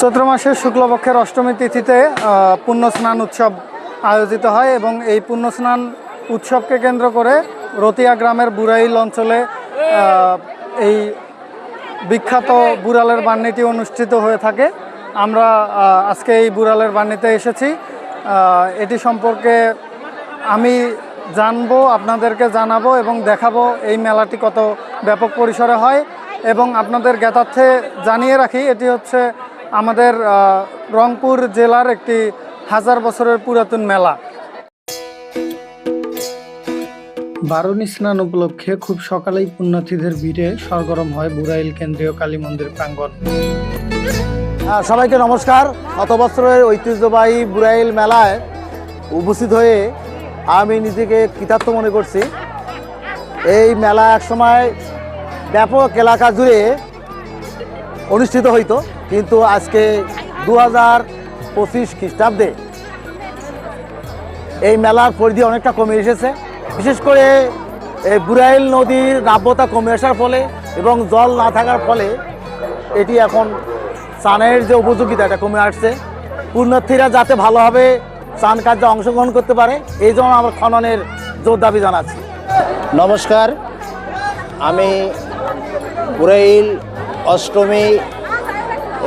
চৈত্র মাসের শুক্লপক্ষের অষ্টমী তিথিতে পুণ্য স্নান উৎসব আয়োজিত হয় এবং এই পুণ্য স্নান উৎসবকে কেন্দ্র করে রতিয়া গ্রামের বুড়াইল অঞ্চলে এই বিখ্যাত বুড়ালের বান্নিটি অনুষ্ঠিত হয়ে থাকে। আমরা আজকে এই বুড়ালের বান্নিতে এসেছি। এটি সম্পর্কে আমি জানব, আপনাদেরকে জানাব এবং দেখাবো এই মেলাটি কত ব্যাপক পরিসরে হয় এবং আপনাদের জ্ঞাতার্থে জানিয়ে রাখি, এটি হচ্ছে আমাদের রংপুর জেলার একটি হাজার বছরের পুরাতন মেলা। বারুণী স্নান উপলক্ষে খুব সকালেই পুণ্যার্থীদের ভিড়ে সরগরম হয় বুড়াইল কেন্দ্রীয় কালী মন্দির প্রাঙ্গণ। হ্যাঁ, সবাইকে নমস্কার। গত বছরের ঐতিহ্যবাহী বুড়াইল মেলায় উপস্থিত হয়ে আমি নিজেকে কৃতার্থ মনে করছি। এই মেলা এক সময় ব্যাপক এলাকা জুড়ে অনুষ্ঠিত হইতো। কিন্তু আজকে দু হাজার পঁচিশ খ্রিস্টাব্দে এই মেলার পরিধি অনেকটা কমে এসেছে। বিশেষ করে এই বুড়াইল নদীর নাব্যতা কমে আসার ফলে এবং জল না থাকার ফলে এটি এখন স্নানের যে উপযোগিতা, এটা কমে আসছে। পুণ্যার্থীরা যাতে ভালোভাবে স্নান কার্যে অংশগ্রহণ করতে পারে, এই জন্য আমার খননের জোর দাবি জানাচ্ছি। নমস্কার, আমি বুড়াইল অষ্টমী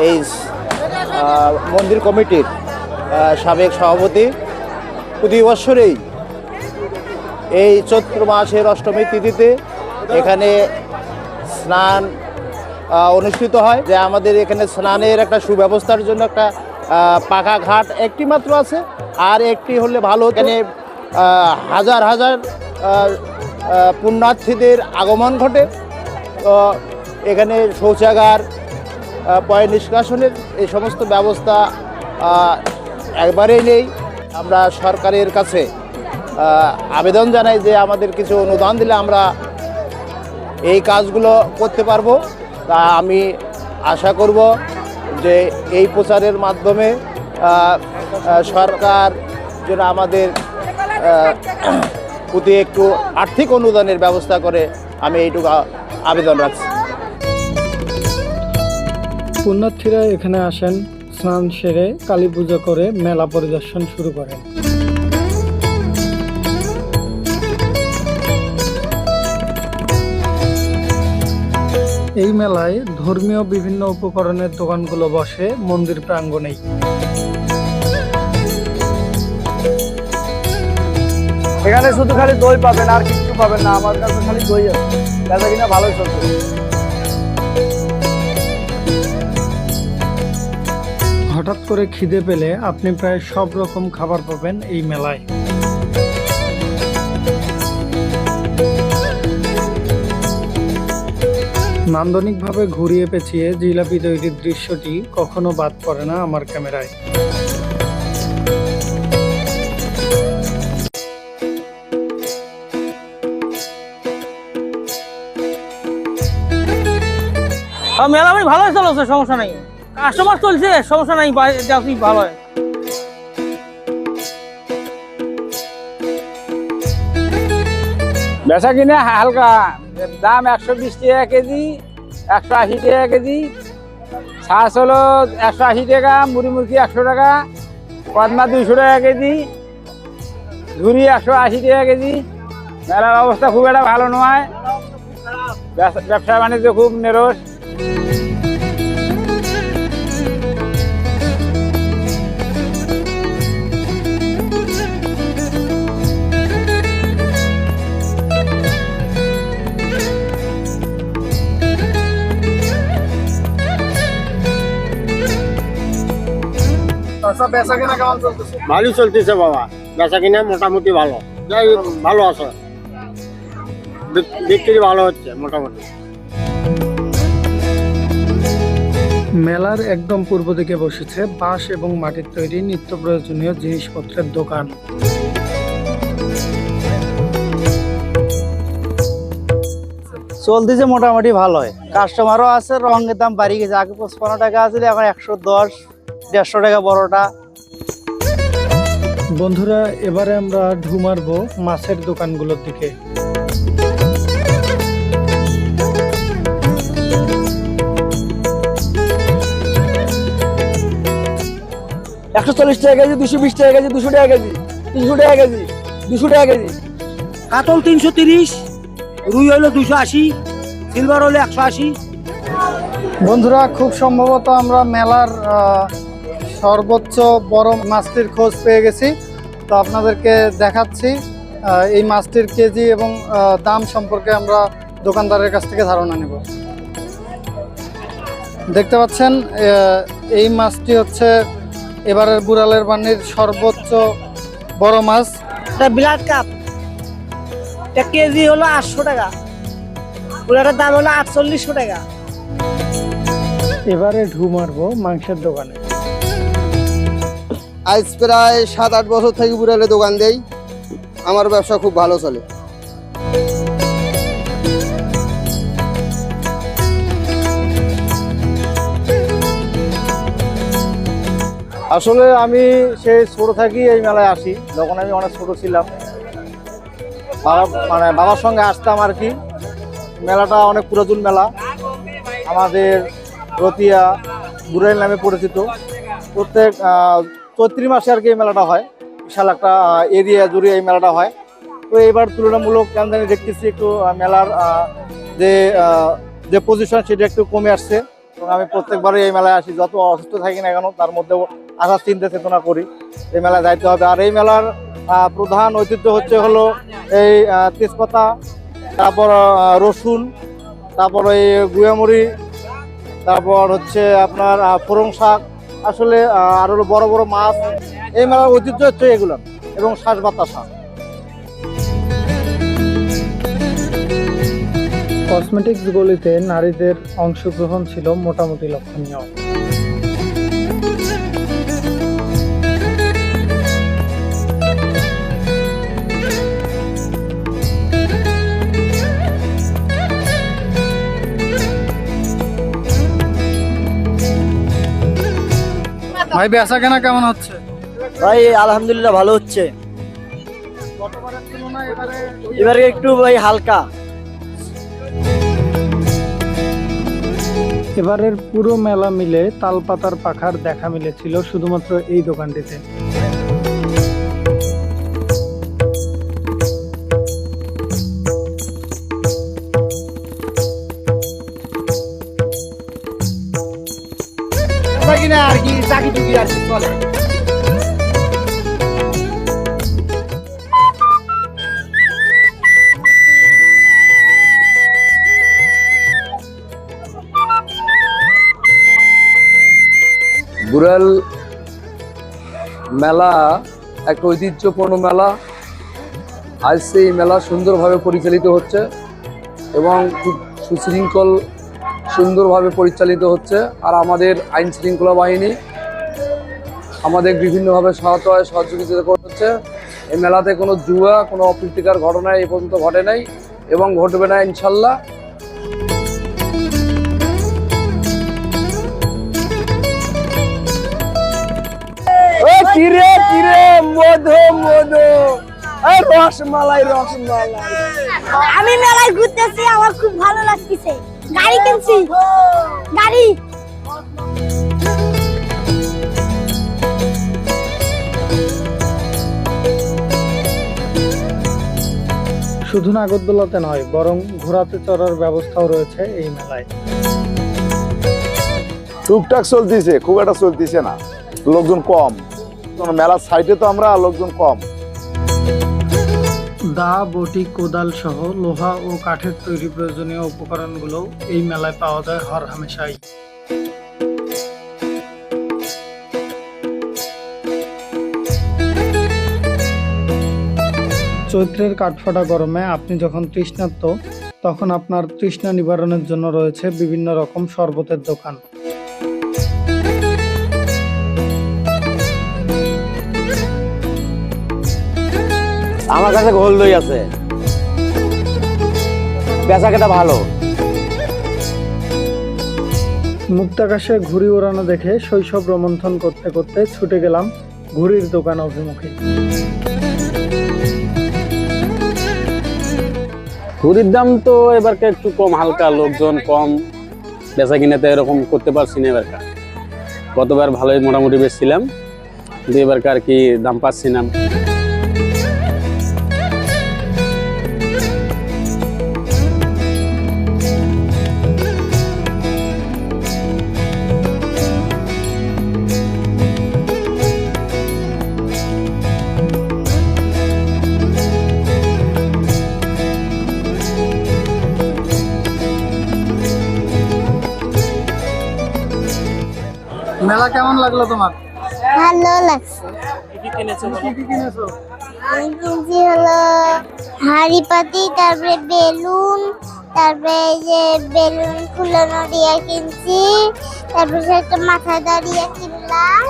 এই মন্দির কমিটির সাবেক সভাপতি। প্রতি বছরেই এই চৈত্র মাসের অষ্টমী তিথিতে এখানে স্নান অনুষ্ঠিত হয়। যে আমাদের এখানে স্নানের একটা সুব্যবস্থার জন্য একটা পাকা ঘাট একটি মাত্র আছে। আর একটি হলে ভালো এখানে হাজার হাজার পুণ্যার্থীদের আগমন ঘটে। এখানে শৌচাগার পয় নিষ্কাশনের এই সমস্ত ব্যবস্থা একবারেই নেই। আমরা সরকারের কাছে আবেদন জানাই যে আমাদের কিছু অনুদান দিলে আমরা এই কাজগুলো করতে পারব। তা আমি আশা করব যে এই প্রচারের মাধ্যমে সরকার যেন আমাদের প্রতি একটু আর্থিক অনুদানের ব্যবস্থা করে আমি এইটুকু আবেদন রাখছি। পুণ্যার্থীরা এখানে আসেন, স্নান সেরে কালী পুজো করে মেলা পরিদর্শন শুরু করেন। এই মেলায় ধর্মীয় বিভিন্ন উপকরণের দোকানগুলো বসে, মন্দির প্রাঙ্গণেই। এখানে শুধু খালি দই পাবেন, আর কিছু পাবেন না, আমার কাছে খালি দই আছে। ভালোই চলছে। হঠাৎ করে খিদে পেলে আপনি প্রায় সব রকম খাবার পাবেন এই মেলায়। নান্দনিকভাবে ঘুরিয়ে পেঁচিয়ে জিলাপি তৈরির দৃশ্যটি কখনো বাদ পড়ে না আমার ক্যামেরায়। মেলা ভালোই চলছে, সমস্যা নাই। কাস্টমার চলছে, সমস্যা নাই কি ভালো। হয় বেচা কিনে হালকা, দাম একশো বিশ টাকা কেজি, একশো আশি টাকা কেজি, ছাঁচ হলো একশো আশি টাকা, মুড়ি মুরগি একশো টাকা কদমা দুইশো টাকা কেজি ঝুড়ি একশো আশি টাকা কেজি, মেলার অবস্থা খুব একটা ভালো নয়। ব্যবসা বাণিজ্য খুব নেরস। ভালো চলতেছে বাবা। বেচা কিনা মোটামুটি ভালো। যাই হোক, ভালো আছে। বিক্রি ভালো হচ্ছে মোটামুটি। মেলার একদম পূর্ব দিকে বসেছে বাঁশ এবং মাটির তৈরি নিত্য প্রয়োজনীয় জিনিসপত্রের দোকান। চলতেছে মোটামুটি ভালোই। কাস্টমারও আছে রঙের দাম বাড়ি গেছে। আগে পঁচপান্ন টাকা আছে এখন একশো দশ। দেড়শো টাকা বড়টা। বন্ধুরা এবারে আমরা ঢু মারবো মাছের দোকানগুলোর দিকে। একশো চল্লিশ টাকা কেজি দুশো বিশ টাকা কেজি দুশো টাকা কেজি তিনশো টাকা কেজি দুশো টাকা কেজি। কাতল তিনশো তিরিশ রুই হলো দুশো আশি সিলভার হলো একশো আশি। বন্ধুরা খুব সম্ভবত আমরা মেলার আহ, সর্বোচ্চ বড় মাছটির খোঁজ পেয়ে গেছি। তো আপনাদেরকে দেখাচ্ছি এই মাছটির কেজি এবং দাম সম্পর্কে আমরা দোকানদারের কাছ থেকে ধারণা নেব। দেখতে পাচ্ছেন এই মাছটি হচ্ছে এবারের বুড়ালের বাণীর সর্বোচ্চ বড় মাছ। এটা ব্লাড কাপ। এটা কেজি হলো আটশো টাকা। পুরাটার দাম হলো আটচল্লিশশো টাকা। এবারে ঢু মারবো মাংসের দোকানে। আজ প্রায় সাত আট বছর থেকে বুড়ালে দোকান দেই। আমার ব্যবসা খুব ভালো চলে। আসলে আমি সেই ছোট থাকি এই মেলায় আসি। যখন আমি অনেক ছোট ছিলাম। বাবা মানে বাবার সঙ্গে আসতাম আর কি। মেলাটা অনেক পুরাতন মেলা। আমাদের রতিয়া বুড়াইল নামে পরিচিত। প্রত্যেক চৈত্রি মাসে আর কি এই মেলাটা হয়। বিশাল একটা এরিয়া জুড়ে এই মেলাটা হয়। তো এবার তুলনামূলক কেন দেখতেছি একটু মেলার যে যে পজিশন সেটা একটু কমে আসছে। এবং আমি প্রত্যেকবারই এই মেলায় আসি, যত অসুস্থ থাকি না কেন, তার মধ্যেও আসার চিন্তা চেতনা করি। এই মেলায় যাইতে হবে। আর এই মেলার প্রধান ঐতিহ্য হচ্ছে হলো এই তেজপাতা, তারপর রসুন, তারপর এই গুয়ামুড়ি তারপর হচ্ছে আপনার ফোড়ং শাক আসলে আর বড় বড় মাছ, এই মেলার ঐতিহ্য হচ্ছে এগুলো এবং শ্বাস বাতাসা। কসমেটিক্স গলিতে নারীদের অংশগ্রহণ ছিল মোটামুটি লক্ষণীয়। ভাই বেচা কেনা কেমন হচ্ছে? ভাই আলহামদুলিল্লাহ ভালো হচ্ছে। এবারে এবারে একটু ভাই হালকা। এবারের পুরো মেলা মিলে তালপাতার পাখার দেখা মিলেছিল শুধুমাত্র এই দোকানটিতে। বুড়াল মেলা একটা ঐতিহ্যপূর্ণ মেলা। আজ সেই মেলা সুন্দরভাবে পরিচালিত হচ্ছে এবং খুব সুশৃঙ্খল সুন্দরভাবে পরিচালিত হচ্ছে আর আমাদের আইন শৃঙ্খলা বাহিনী আমাদের বিভিন্নভাবে সহায়তা সহযোগিতা করছে। এই মেলাতে কোনো জুয়া, কোনো অপ্রীতিকর ঘটনা এ পর্যন্ত ঘটে নাই এবং ঘটবে না ইনশাল্লাহ। কিরে কিরে মধু মধু। এই রসমালাই রসমালাই। আমি মেলায় ঘুরতেছি, আমার খুব ভালো লাগতেছে। গাড়ি কিনছি। গাড়ি। শুধু নাগরদোলাতে নয় বরং ঘোড়াতে চড়ার ব্যবস্থাও রয়েছে এই মেলায়। টুকটাক চলতেছে খুব একটা চলতেছে না। লোকজন কম। মেলার সাইডে তো আমরা লোকজন কম। দা, বটি, কোদাল সহ লোহা ও কাঠের তৈরি প্রয়োজনীয় উপকরণগুলো এই মেলায় পাওয়া যায় হর হামেশাই। চৈত্রের কাঠফাটা গরমে আপনি যখন তৃষ্ণার্ত, তখন আপনার তৃষ্ণা নিবারণের জন্য রয়েছে বিভিন্ন রকম শরবতের দোকান। আমার কাছে গোল দই আছে। বেচা কেটা ভালো। মুক্তাকাশে ঘুড়ি ওড়ানো দেখে শৈশব রোমন্থন করতে করতে ছুটে গেলাম ঘুড়ির দোকান অভিমুখে। ঘুড়ির দাম তো এবারকে একটু কম হালকা লোকজন কম। বেচা কিনাতে এরকম করতে পারছি না এবারকার গতবার ভালোই মোটামুটি বেচছিলাম কিন্তু এবারকার কি দাম পাচ্ছি না। কেমন লাগল তোমার? ভালো লাগছে। কি কি কিনেছো আমি কিনছি হলো হাড়ি পাতি তারপরে বেলুন তারপরে এই যে বেলুন ফুলানো দিয়ে কিনছি তারপরে একটা মাথা দাঁড়িয়ে কিনলাম।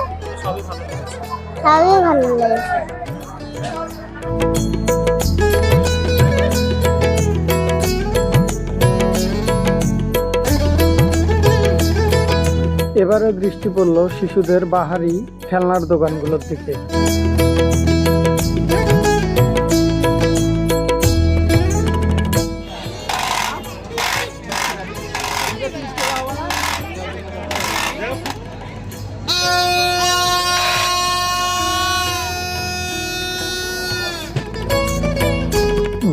সবই ভালো লেগেছে। এবারে দৃষ্টি পড়ল শিশুদের বাহারি খেলনার দোকানগুলোর দিকে।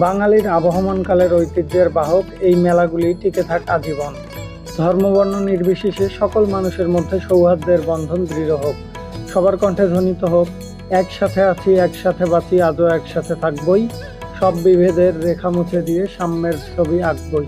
বাঙালির আবহমানকালের ঐতিহ্যের বাহক এই মেলাগুলি টিকে থাক আজীবন। ধর্মবর্ণ নির্বিশেষে সকল মানুষের মধ্যে সৌহার্দ্যের বন্ধন দৃঢ় হোক। সবার কণ্ঠে ধ্বনিত হোক, একসাথে আছি, একসাথে বাঁচি, আজও একসাথে থাকবই। সব বিভেদের রেখা মুছে দিয়ে সাম্যের ছবি আঁকবই।